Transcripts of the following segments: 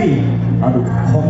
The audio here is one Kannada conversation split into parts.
Amy, I would call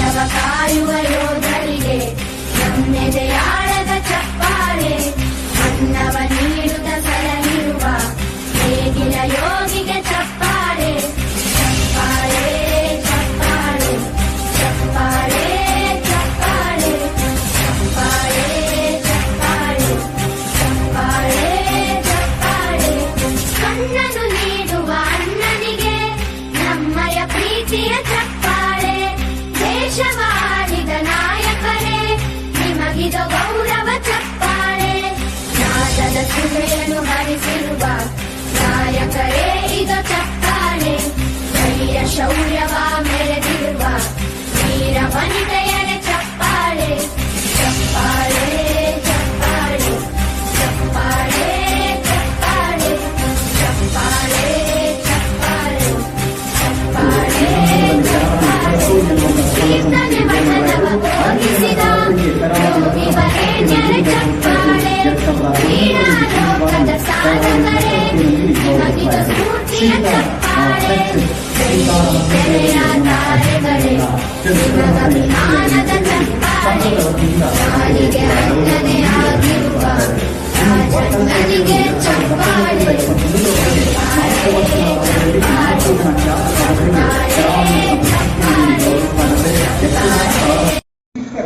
ದೇಶವ ಕಾಯುವ ಯೋಧರಿಗೆ ನಮ್ಮೆದೆಯಾಳದ ಚಪ್ಪಾಳೆ. ಅನ್ನವ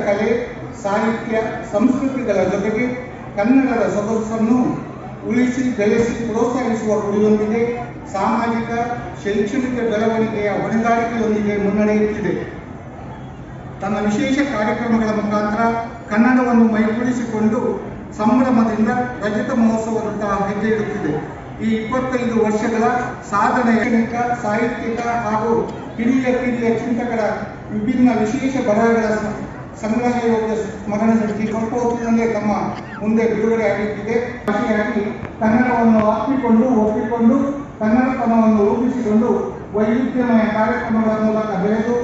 ಕಲೆ ಸಾಹಿತ್ಯ ಸಂಸ್ಕೃತಿಗಳ ಜೊತೆಗೆ ಕನ್ನಡದ ಸೊಗಸನ್ನು ಉಳಿಸಿ, ಬೆಳೆಸಿ, ಪ್ರೋತ್ಸಾಹಿಸುವ ಗುರಿಯೊಂದಿಗೆ ಸಾಮಾಜಿಕ, ಶೈಕ್ಷಣಿಕ ಬೆಳವಣಿಗೆಯ ಹೊಣೆಗಾರಿಕೆಯೊಂದಿಗೆ ಮುನ್ನಡೆಯುತ್ತಿದೆ ತನ್ನ ವಿಶೇಷ ಕಾರ್ಯಕ್ರಮಗಳ ಮುಖಾಂತರ ಕನ್ನಡವನ್ನು ಮೈಗೂಡಿಸಿಕೊಂಡು ಸಂಭ್ರಮದಿಂದ ರಜತ ಮಹೋತ್ಸವದತ್ತ ಹೆಜ್ಜೆ ಇಡುತ್ತಿದೆ. ಈ ಇಪ್ಪತ್ತೈದು ವರ್ಷಗಳ ಸಾಧನೆ ಸಾಹಿತ್ಯಿಕ ಹಾಗೂ ಹಿರಿಯ ಕಿರಿಯ ಚಿಂತಕರ ವಿಭಿನ್ನ ವಿಶೇಷ ಬರಹಗಳ ಸ- ಸಂಗ್ರಹ ಯೋಗ್ಯ ಸ್ಮರಣ ಸಂಖ್ಯೆ ಸ್ವಲ್ಪ ಹೊತ್ತಿನಲ್ಲೇ ತಮ್ಮ ಮುಂದೆ ಬಿಡುಗಡೆ ಆಗುತ್ತಿದೆ ಭಾಷೆಯಾಗಿ ಕನ್ನಡವನ್ನು ಅಪ್ಪಿಕೊಂಡು ಒಪ್ಪಿಕೊಂಡು, ಕನ್ನಡತನವನ್ನು ರೂಪಿಸಿಕೊಂಡು ವೈವಿಧ್ಯಮಯ ಕಾರ್ಯಕ್ರಮಗಳ ಮೂಲಕ ಬೆಳೆದು,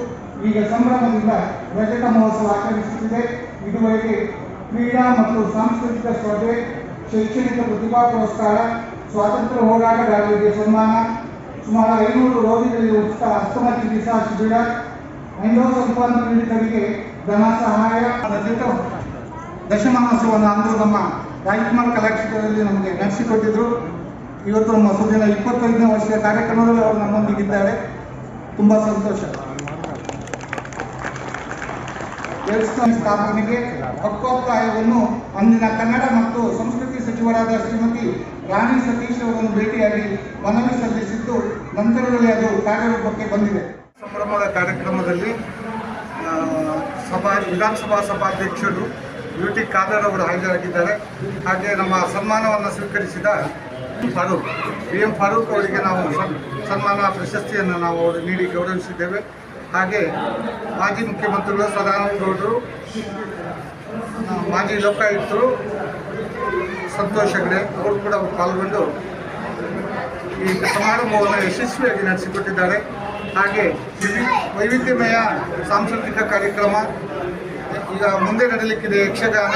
ಈಗ ಸಂಭ್ರಮದಿಂದ ರಜತ ಮಹೋತ್ಸವ ಆಚರಿಸುತ್ತಿದೆ. ಇದುವರೆಗೆ ಕ್ರೀಡಾ ಮತ್ತು ಸಾಂಸ್ಕೃತಿಕ ಸ್ಪರ್ಧೆ, ಶೈಕ್ಷಣಿಕ ಪ್ರತಿಭಾ ಪುರಸ್ಕಾರ, ಸ್ವಾತಂತ್ರ್ಯ ಹೋರಾಟಗಾರರಿಗೆ ಸನ್ಮಾನ, ಸುಮಾರು ಐನೂರು ರೋಗಿಗಳಿಗೆ ಉಚಿತ ಅಸ್ತಮ ಚಿಕಿತ್ಸಾ ಶಿಬಿರ, ಐನೂರು ಸಂಪಾದನೆ ಪೀಡಿತರಿಗೆ ಧನ ಸಹಾಯ ರಜತ ದಶಮಾನೋತ್ಸವವನ್ನು ಅಂದರು ನಮ್ಮ ರಾಜ್ಕುಮಾರ್ ಕಲಾಕ್ಷೇತ್ರದಲ್ಲಿ ನಮಗೆ ನಡೆಸಿಕೊಟ್ಟಿದ್ರು ಇವತ್ತು ನಮ್ಮ ಸುದಿನ ಇಪ್ಪತ್ತೈದನೇ ವರ್ಷದ ಕಾರ್ಯಕ್ರಮದಲ್ಲಿ ಅವರು ನಮ್ಮೊಂದಿಗಿದ್ದಾರೆ. ತುಂಬ ಸಂತೋಷ. ದೇವಸ್ಥಾನ ಸ್ಥಾಪನೆಗೆ ಹಕ್ಕೋತ್ತಾಯವನ್ನು ಅಂದಿನ ಕನ್ನಡ ಮತ್ತು ಸಂಸ್ಕೃತಿ ಸಚಿವರಾದ ಶ್ರೀಮತಿ ರಾಣಿ ಸತೀಶ್ ಅವರನ್ನು ಭೇಟಿಯಾಗಿ ಮನವಿ ಸಲ್ಲಿಸಿದ್ದು, ನಂತರದಲ್ಲಿ ಅದು ಕಾರ್ಯರೂಪಕ್ಕೆ ಬಂದಿದೆ. ಸಂಭ್ರಮದ ಕಾರ್ಯಕ್ರಮದಲ್ಲಿ ಸಭಾ, ವಿಧಾನಸಭಾ ಸಭಾಧ್ಯಕ್ಷರು ಯು ಟಿ ಖಾದರ್ ಅವರು ಹಾಜರಾಗಿದ್ದಾರೆ. ಹಾಗೆ ನಮ್ಮ ಸನ್ಮಾನವನ್ನು ಸ್ವೀಕರಿಸಿದ ಫಾರೂಕ್ ಬಿ ಎಂ ಫಾರೂಕ್ ಅವರಿಗೆ ನಾವು ಸನ್- ಸನ್ಮಾನ ಪ್ರಶಸ್ತಿಯನ್ನು ನಾವು ಅವರು ನೀಡಿ ಗೌರವಿಸಿದ್ದೇವೆ. ಹಾಗೆ ಮಾಜಿ ಮುಖ್ಯಮಂತ್ರಿಗಳು ಸದಾನಂದ ಗೌಡರು ಆ, ಮಾಜಿ ಲೋಕಾಯುಕ್ತರು ಸಂತೋಷ್ ಹೆಗ್ಡೆ ಅವರು ಕೂಡ ಪಾಲ್ಗೊಂಡು ಈ ಸಮಾರಂಭವನ್ನು ಯಶಸ್ವಿಯಾಗಿ ನಡೆಸಿಕೊಟ್ಟಿದ್ದಾರೆ. ಹಾಗೆ ವಿವಿ ವೈವಿಧ್ಯಮಯ ಸಾಂಸ್ಕೃತಿಕ ಕಾರ್ಯಕ್ರಮ ಈಗ ಮುಂದೆ ನಡೀಲಿಕ್ಕಿದೆ ಯಕ್ಷಗಾನ.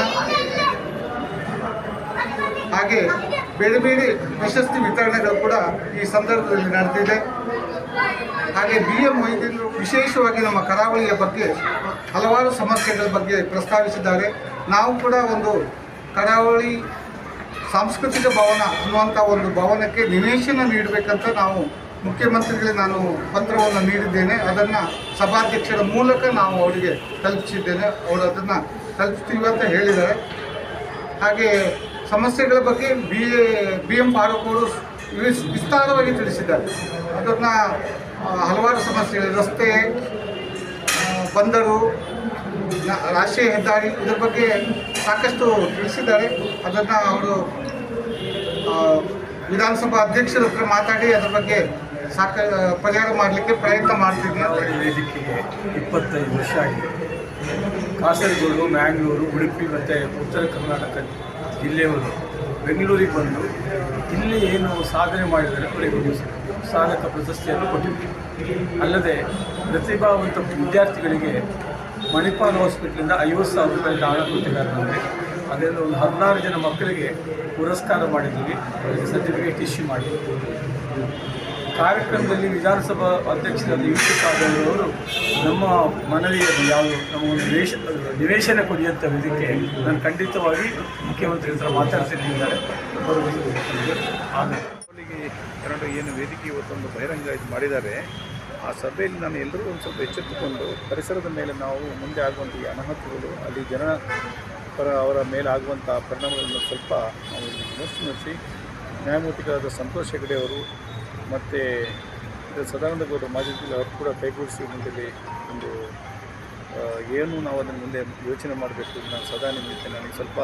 ಹಾಗೆ ಬೇರೆ ಬೇರೆ ಪ್ರಶಸ್ತಿ ವಿತರಣೆಗಳು ಕೂಡ ಈ ಸಂದರ್ಭದಲ್ಲಿ ನಡೆದಿದೆ. ಹಾಗೆ ಬಿ ಎಂ ವೈದ್ಯರು ವಿಶೇಷವಾಗಿ ನಮ್ಮ ಕರಾವಳಿಯ ಬಗ್ಗೆ ಹಲವಾರು ಸಮಸ್ಯೆಗಳ ಬಗ್ಗೆ ಪ್ರಸ್ತಾವಿಸಿದ್ದಾರೆ. ನಾವು ಕೂಡ ಒಂದು ಕರಾವಳಿ ಸಾಂಸ್ಕೃತಿಕ ಭವನ ಅನ್ನುವಂಥ ಒಂದು ಭವನಕ್ಕೆ ನಿವೇಶನ ನೀಡಬೇಕಂತ ನಾವು ಮುಖ್ಯಮಂತ್ರಿಗಳಿಗೆ ನಾನು ಪತ್ರವನ್ನು ನೀಡಿದ್ದೇನೆ. ಅದನ್ನು ಸಭಾಧ್ಯಕ್ಷರ ಮೂಲಕ ನಾವು ಅವರಿಗೆ ತಲುಪಿಸಿದ್ದೇನೆ. ಅವರು ಅದನ್ನು ತಲುಪಿಸ್ತೀವಿ ಅಂತ ಹೇಳಿದ್ದಾರೆ. ಹಾಗೆ ಸಮಸ್ಯೆಗಳ ಬಗ್ಗೆ ಬಿ ಬಿ ಎಂ ಅವರು ವಿಸ್- ವಿಸ್ತಾರವಾಗಿ ತಿಳಿಸಿದ್ದಾರೆ. ಅದನ್ನು ಹಲವಾರು ಸಮಸ್ಯೆಗಳು ರಸ್ತೆ ಬಂದರು ರಾಷ್ಟ್ರೀಯ ಹೆದ್ದಾರಿ ಇದರ ಬಗ್ಗೆ ಸಾಕಷ್ಟು ತಿಳಿಸಿದ್ದಾರೆ. ಅದನ್ನು ಅವರು ವಿಧಾನಸಭಾ ಅಧ್ಯಕ್ಷರ ಹತ್ರ ಮಾತಾಡಿ, ಅದರ ಬಗ್ಗೆ ಸಾಕ ಪರಿಹಾರ ಮಾಡಲಿಕ್ಕೆ ಪ್ರಯತ್ನ ಕರಾವಳಿ ವೇದಿಕೆಗೆ ಇಪ್ಪತ್ತೈದು ವರ್ಷ ಆಗಿದೆ. ಕಾಸರಗೋಡು, ಮ್ಯಾಂಗ್ಳೂರು, ಉಡುಪಿ ಮತ್ತು ಉತ್ತರ ಕರ್ನಾಟಕ ಜಿಲ್ಲೆಯವರು ಬೆಂಗಳೂರಿಗೆ ಬಂದು ಇಲ್ಲಿ ಏನು ಸಾಧನೆ ಮಾಡಿದರೆ ಅವರಿಗೆ ಸಾಧಕ ಪ್ರಶಸ್ತಿಯನ್ನು ಕೊಟ್ಟಿದ್ದೀವಿ ಅಲ್ಲದೆ ಪ್ರತಿಭಾವಂತ ವಿದ್ಯಾರ್ಥಿಗಳಿಗೆ ಮಣಿಪಾಲ್ ಹಾಸ್ಪಿಟ್ಲಿಂದ ಐವತ್ತು ಸಾವಿರ ರೂಪಾಯಿ ದಾನ ಕೊಟ್ಟಿದ್ದಾರೆ ನಮಗೆ ಅದರಿಂದ ಒಂದು ಹದಿನಾರು ಜನ ಮಕ್ಕಳಿಗೆ ಪುರಸ್ಕಾರ ಮಾಡಿದ್ದೀವಿ. ಅವರಿಗೆ ಸರ್ಟಿಫಿಕೇಟ್ ಇಶ್ಯೂ ಮಾಡಿ ಕಾರ್ಯಕ್ರಮದಲ್ಲಿ ವಿಧಾನಸಭಾ ಅಧ್ಯಕ್ಷರಾದ ಯು ಟಿ ಅವರು ನಮ್ಮ ಮನವಿಯನ್ನು ಯಾವ ಒಂದು ನಿವೇಶ, ನಿವೇಶನ ಕೊಡಿ ಅಂತ ಇದಕ್ಕೆ ನಾನು ಖಂಡಿತವಾಗಿ ಮುಖ್ಯಮಂತ್ರಿ ಹತ್ರ ಮಾತಾಡ್ತಿದ್ದಾರೆ ಎರಡು ಏನು ವೇದಿಕೆ ಇವತ್ತೊಂದು ಬಹಿರಂಗ ಇದು ಮಾಡಿದ್ದಾರೆ. ಆ ಸಭೆಯಲ್ಲಿ ನಾನು ಎಲ್ಲರೂ ಒಂದು ಸ್ವಲ್ಪ ಎಚ್ಚೆತ್ತುಕೊಂಡು ಪರಿಸರದ ಮೇಲೆ ನಾವು ಮುಂದೆ ಆಗುವಂಥ ಈ ಅನಾಹುತಗಳು ಅಲ್ಲಿ ಜನ ಪರ ಅವರ ಮೇಲೆ ಆಗುವಂಥ ಪರಿಣಾಮಗಳನ್ನು ಸ್ವಲ್ಪ ನಾವು ವಿಮರ್ಶಿಸಿ ನ್ಯಾಯಮೂರ್ತಿಗಳಾದ ಸಂತೋಷ್ ಹೆಗಡೆ ಅವರು ಮತ್ತು ಸದಾನಂದ ಗೌಡರು ಮಾಜಿ ಅವರು ಕೂಡ ಕೈಗೂಡಿಸಿ ಮುಂದೆ ಒಂದು ಏನು ನಾವು ಅದನ್ನು ಮುಂದೆ ಯೋಚನೆ ಮಾಡಬೇಕು ನಾನು ಸದಾ ನಿಮಗೆ ನನಗೆ ಸ್ವಲ್ಪ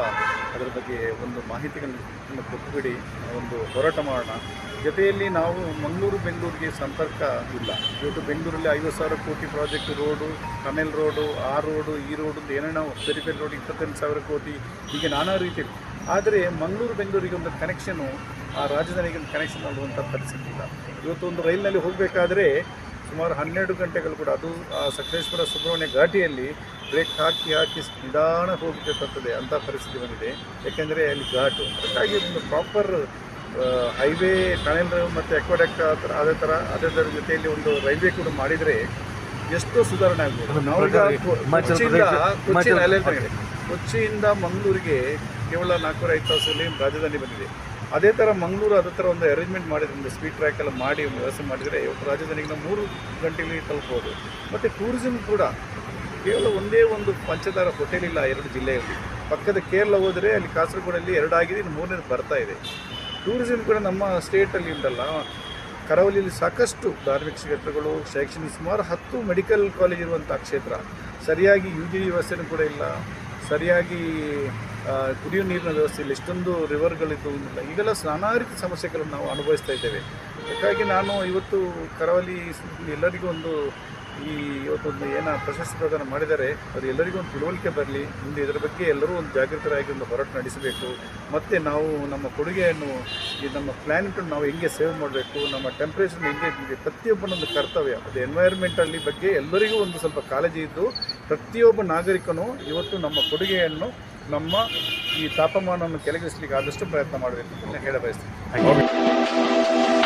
ಅದರ ಬಗ್ಗೆ ಒಂದು ಮಾಹಿತಿಗಳನ್ನು ಕೊಟ್ಟುಬಿಡಿ ಒಂದು ಹೋರಾಟ ಮಾಡೋಣ. ಜೊತೆಯಲ್ಲಿ ನಾವು ಮಂಗಳೂರು, ಬೆಂಗಳೂರಿಗೆ ಸಂಪರ್ಕ ಇಲ್ಲ. ಇವತ್ತು ಬೆಂಗಳೂರಲ್ಲಿ ಐವತ್ತು ಸಾವಿರ ಕೋಟಿ ಪ್ರಾಜೆಕ್ಟ್ ರೋಡು ಕನೆಲ್ ರೋಡು, ಆ ರೋಡು, ಈ ರೋಡು, ಏನೇನೋ ಪೆರಿಫೆರಿ ರೋಡ್ ಇಪ್ಪತ್ತೆಂಟು ಸಾವಿರ ಕೋಟಿ. ಹೀಗೆ ನಾನಾ ರೀತಿ ಆದರೆ ಮಂಗಳೂರು, ಬೆಂಗಳೂರಿಗೆ ಒಂದು ಕನೆಕ್ಷನು ಆ ರಾಜಧಾನಿಗೆ ಒಂದು ಕನೆಕ್ಷನ್ ಮಾಡುವಂಥ ಪರಿಸ್ಥಿತಿ ಇಲ್ಲ. ಇವತ್ತು ಒಂದು ರೈಲಿನಲ್ಲಿ ಹೋಗಬೇಕಾದ್ರೆ ಸುಮಾರು ಹನ್ನೆರಡು ಗಂಟೆಗಳು ಕೂಡ ಅದು ಆ ಸಕಲೇಶ್ವರ ಸುಬ್ರಹ್ಮಣ್ಯ ಘಾಟಿಯಲ್ಲಿ ಬ್ರೇಕ್ ಹಾಕಿ ಹಾಕಿ ನಿಧಾನ ಹೋಗಬೇಕಾಗ್ತದೆ ಅಂಥ ಪರಿಸ್ಥಿತಿ ಬಂದಿದೆ. ಯಾಕೆಂದರೆ ಅಲ್ಲಿ ಘಾಟು. ಅದಕ್ಕಾಗಿ ಒಂದು ಪ್ರಾಪರ್ ಹೈವೇ ಟನೆಲ್ ಮತ್ತು ಎಕ್ವಾಡೆಕ್ ಆ ಥರ ಅದೇ ಥರ ಅದರ ಜೊತೆಯಲ್ಲಿ ಒಂದು ರೈಲ್ವೆ ಕೂಡ ಮಾಡಿದರೆ ಎಷ್ಟೋ ಸುಧಾರಣೆ ಆಗ್ಬೋದು. ಕೊಚ್ಚಿಯಿಂದ ಕೊಚ್ಚಿಯಿಂದ ಮಂಗಳೂರಿಗೆ ಕೇವಲ ನಾಲ್ಕೂವರೆ ಐದು ತಾಸಲ್ಲಿ ರಾಜಧಾನಿ ಬಂದಿದೆ. ಅದೇ ಥರ ಮಂಗಳೂರು ಅದೇ ಥರ ಒಂದು ಅರೇಂಜ್ಮೆಂಟ್ ಮಾಡಿದ್ರೆ, ಒಂದು ಸ್ಪೀಡ್ ಟ್ರ್ಯಾಕ್ ಎಲ್ಲ ಮಾಡಿ ಒಂದು ವ್ಯವಸ್ಥೆ ಮಾಡಿದರೆ ಇವತ್ತು ರಾಜಧಾನಿಗೆ ನಾವು ಮೂರು ಗಂಟೆಗಳಿಗೆ ತಲುಪ್ಬೋದು. ಮತ್ತು ಟೂರಿಸಮ್ ಕೂಡ ಕೇವಲ ಒಂದೇ ಒಂದು ಪಂಚತಾರ ಹೋಟೆಲ್ ಇಲ್ಲ ಎರಡು ಜಿಲ್ಲೆಯಲ್ಲಿ. ಪಕ್ಕದ ಕೇರಳ ಹೋದರೆ ಅಲ್ಲಿ ಕಾಸರಗೋಡಲ್ಲಿ ಎರಡಾಗಿದೆ ಇನ್ನು ಮೂರನೇದು ಬರ್ತಾ ಇದೆ. ಟೂರಿಸಮ್ ಕೂಡ ನಮ್ಮ ಸ್ಟೇಟಲ್ಲಿ ಉಂಟಲ್ಲ. ಕರಾವಳಿಯಲ್ಲಿ ಸಾಕಷ್ಟು ಧಾರ್ಮಿಕ ಕ್ಷೇತ್ರಗಳು, ಶೈಕ್ಷಣಿಕ ಸುಮಾರು ಹತ್ತು ಮೆಡಿಕಲ್ ಕಾಲೇಜ್ ಇರುವಂಥ ಕ್ಷೇತ್ರ. ಸರಿಯಾಗಿ ಯು ಜಿ ವ್ಯವಸ್ಥೆನೂ ಕೂಡ ಇಲ್ಲ. ಸರಿಯಾಗಿ ಆ, ಕುಡಿಯುವ ನೀರಿನ ವ್ಯವಸ್ಥೆ ಇಲ್ಲ ಇಷ್ಟೊಂದು ರಿವರ್ಗಳಿದ್ದು ಈಗೆಲ್ಲ ನಾನಾ ರೀತಿ ಸಮಸ್ಯೆಗಳನ್ನು ನಾವು ಅನುಭವಿಸ್ತಾ ಇದ್ದೇವೆ. ಅದಕ್ಕಾಗಿ ನಾನು ಇವತ್ತು ಕರಾವಳಿ ಎಲ್ಲರಿಗೂ ಒಂದು ಈ ಇವತ್ತೊಂದು ಏನ ಪ್ರಶಸ್ತಿ ಪ್ರದಾನ ಮಾಡಿದ್ದಾರೆ. ಅದು ಎಲ್ಲರಿಗೂ ಒಂದು ತಿಳುವಳಿಕೆ ಬರಲಿ. ಮುಂದೆ ಇದರ ಬಗ್ಗೆ ಎಲ್ಲರೂ ಒಂದು ಜಾಗೃತರಾಗಿ ಒಂದು ಹೋರಾಟ ನಡೆಸಬೇಕು. ಮತ್ತು ನಾವು ನಮ್ಮ ಕೊಡುಗೆಯನ್ನು ಈ ನಮ್ಮ ಪ್ಲ್ಯಾನೆಟನ್ನು ನಾವು ಹೆಂಗೆ ಸೇವ್ ಮಾಡಬೇಕು ನಮ್ಮ ಟೆಂಪ್ರೇಚರ್ನ ಹೆಂಗೆ ಪ್ರತಿಯೊಬ್ಬನೊಂದು ಕರ್ತವ್ಯ. ಅದು ಎನ್ವೈರ್ಮೆಂಟಲ್ಲಿ ಬಗ್ಗೆ ಎಲ್ಲರಿಗೂ ಒಂದು ಸ್ವಲ್ಪ ಕಾಳಜಿ ಇದ್ದು ಪ್ರತಿಯೊಬ್ಬ ನಾಗರಿಕನು ಇವತ್ತು ನಮ್ಮ ಕೊಡುಗೆಯನ್ನು ನಮ್ಮ ಈ ತಾಪಮಾನವನ್ನು ಕೆಳಗಿಳಿಸಲಿಕ್ಕೆ ಆದಷ್ಟು ಪ್ರಯತ್ನ ಮಾಡಬೇಕು ಅಂತ ಹೇಳ ಬಯಸ್ತೀನಿ